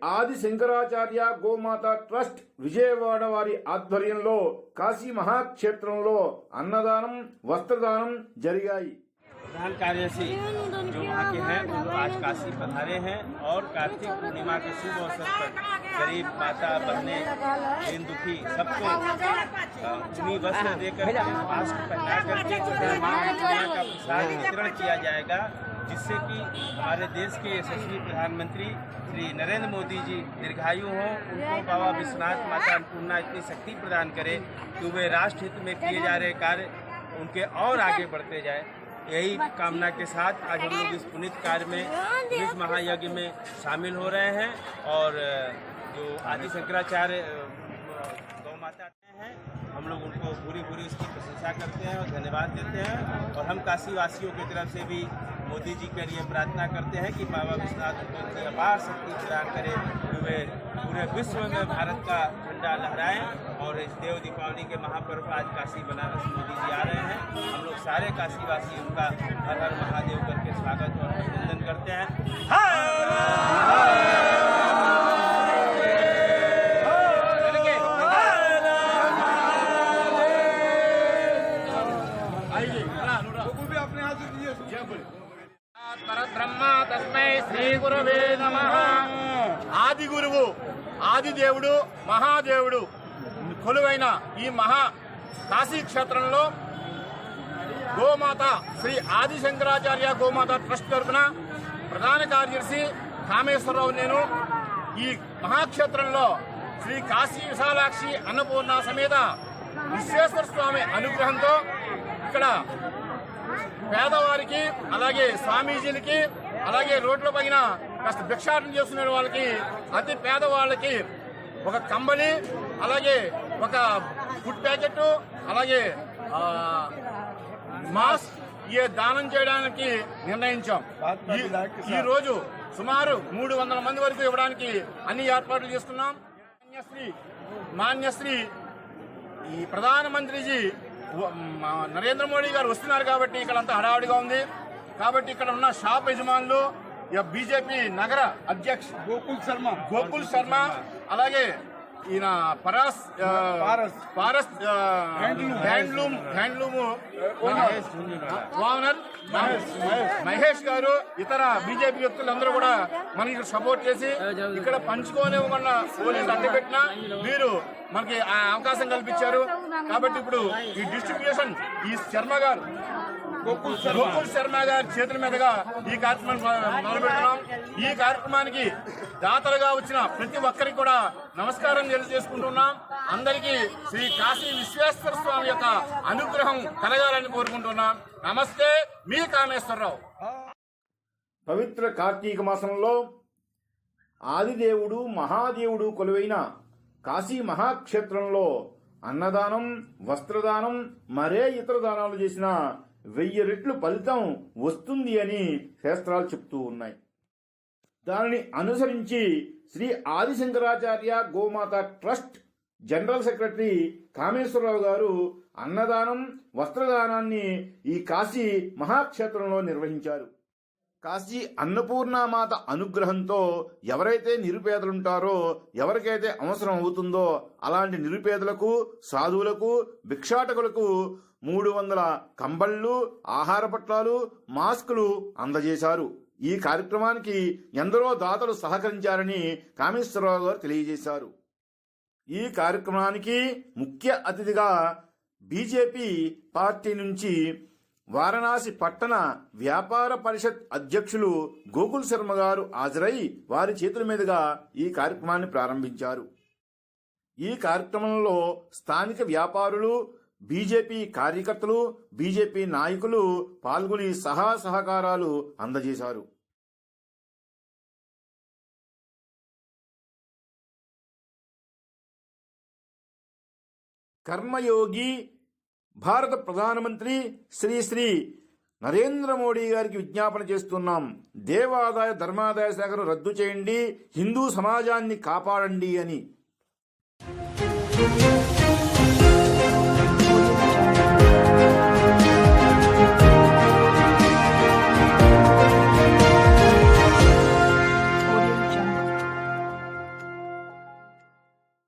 శ్రీ ఆది శంకరాచార్య గోమాత ట్రస్ట్ విజయవాడ వారి ఆధ్వర్యంలో కాశీ మహాక్షేత్రంలో అన్నదానం వస్త్రదానం జరిగాయి प्रधान कार्यदर्शी जो वहाँ के हैं वो लोग आज काशी पधारे हैं और कार्तिक पूर्णिमा के शुभ अवसर पर गरीब माता बहने दीन दुखी सबको अ, ऊनी वस्त्र देकर के मास्क पहना करके जो है माँ अन्नपूर्णा का प्रसाद वितरण किया जाएगा जिससे कि हमारे देश के यशस्वी प्रधानमंत्री श्री नरेंद्र मोदी जी दीर्घायु हों, उनको बाबा विश्वनाथ माता अन्नपूर्णा इतनी शक्ति प्रदान करे कि वे राष्ट्र हित में किए जा रहे कार्य उनके और आगे बढ़ते जाए। यही कामना के साथ आज हम लोग इस पुनित कार्य में इस महायज्ञ में शामिल हो रहे हैं और जो आदि शंकराचार्य गौ माता हैं, हम लोग उनको पूरी पूरी उसकी प्रशंसा करते हैं और धन्यवाद देते हैं और हम काशीवासियों की तरफ़ से भी मोदी जी के लिए प्रार्थना करते हैं कि बाबा विश्वनाथ उनको इतनी अपार शक्ति प्रदान करें कि वे पूरे विश्व में भारत का झंडा लहराएँ और इस देव दीपावली के महापर्व आज काशी बनारस मोदी जी आ रहे हैं। हम लोग सारे काशीवासी उनका हर हर महादेव करके स्वागत और अभिनंदन करते हैं। పరబ్రహ్మ తస్మై శ్రీ నమ. ఆది గురువు ఆది దేవుడు మహాదేవుడు కొలువైన ఈ మహా కాశీ క్షేత్రంలో గోమాత శ్రీ ఆది శంకరాచార్య గోమాత ట్రస్ట్ తరఫున ప్రధాన కార్యదర్శి కామేశ్వరరావు నేను. ఈ మహాక్షేత్రంలో శ్రీ కాశీ విశాలాక్షి అన్నపూర్ణ సమేత విశ్వేశ్వర స్వామి అనుగ్రహంతో ఇక్కడ పేదవారికి అలాగే స్వామీజీలకి అలాగే రోడ్ల పైన కాస్త భిక్షాటం చేస్తున్న వాళ్ళకి అతి పేదవాళ్ళకి ఒక కంబలి అలాగే ఒక ఫుడ్ ప్యాకెట్ అలాగే మాస్క్ ఈ దానం చేయడానికి నిర్ణయించాం. ఈ- రోజు సుమారు మూడు వందల మంది వరకు ఇవ్వడానికి అన్ని ఏర్పాట్లు చేస్తున్నాం. మాన్యశ్రీ మాన్యశ్రీ ఈ ప్రధానమంత్రిజీ నరేంద్ర మోడీ గారు వస్తున్నారు కాబట్టి ఇక్కడ అంతా హడావుడిగా ఉంది. కాబట్టి ఇక్కడ ఉన్న షాప్ యజమానులు బీజేపీ నగర అధ్యక్ష గోకుల్ శర్మ. గోకుల్ శర్మ అలాగే ఈయన Paras Paras. Handloom. Handloom owner Mahesh. Garu ఇతర బీజేపీ వ్యక్తులందరూ కూడా మనకి సపోర్ట్ చేసి ఇక్కడ పంచుకోనివ్వకుండా పోలీసులు అడ్డుపెట్టినా మీరు మనకి ఆ అవకాశం కల్పించారు. కాబట్టి ఇప్పుడు ఈ డిస్ట్రిబ్యూషన్ ఈ శర్మ గారు గోకుల్ శర్మ. గారి చేతుల మీదుగా ఈ కార్యక్రమాన్ని మొ- ఈ కార్యక్రమానికి దాతలుగా వచ్చిన ప్రతి ఒక్కరికి కూడా నమస్కారం తెలియజేసుకుంటున్నాం. అందరికీ శ్రీ కాశీ విశ్వేశ్వర స్వామి యొక్క అనుగ్రహం కలగాలని కోరుకుంటున్నాం. నమస్తే మీ కామేశ్వరరావు. పవిత్ర కార్తీక మాసంలో ఆదిదేవుడు మహాదేవుడు కొలువైన కాశీ మహాక్షేత్రంలో అన్నదానం వస్త్రదానం మరే ఇతర దానాలు చేసిన వెయ్యి రెట్లు ఫలితం వస్తుంది అని శాస్త్రాలు చెప్తూ ఉన్నాయి. దానిని అనుసరించి శ్రీ ఆదిశంకరాచార్య గోమాత ట్రస్ట్ జనరల్ సెక్రటరీ కామేశ్వరరావు గారు అన్నదానం వస్త్రదానాన్ని ఈ కాశీ మహాక్షేత్రంలో నిర్వహించారు. కాశీ అన్నపూర్ణమాత అనుగ్రహంతో ఎవరైతే నిరుపేదలుంటారో ఎవరికైతే అవసరం అవుతుందో అలాంటి నిరుపేదలకు సాధువులకు భిక్షాటకులకు మూడు వందల కంబళ్ళు ఆహార పట్లాలు మాస్కులు అందజేశారు. ఈ కార్యక్రమానికి ఎందరో దాతలు సహకరించారని కామేశ్వరరావు గారు తెలియజేశారు. ఈ కార్యక్రమానికి ముఖ్య అతిథిగా బీజేపీ పార్టీ నుంచి వారణాసి పట్టణ వ్యాపార పరిషత్ అధ్యక్షులు గోకుల్ శర్మ గారు హాజరై వారి చేతుల మీదుగా ఈ కార్యక్రమాన్ని ప్రారంభించారు. ఈ కార్యక్రమంలో స్థానిక వ్యాపారులు బీజేపీ కార్యకర్తలు బీజేపీ నాయకులు పాల్గొని సహా సహకారాలు అందజేశారు. కర్మయోగి భారత ప్రధానమంత్రి శ్రీ శ్రీ నరేంద్ర మోడీ గారికి విజ్ఞాపన చేస్తున్నాం. దేవాదాయ ధర్మాదాయ శాఖను రద్దు చేయండి హిందూ సమాజాన్ని కాపాడండి అని.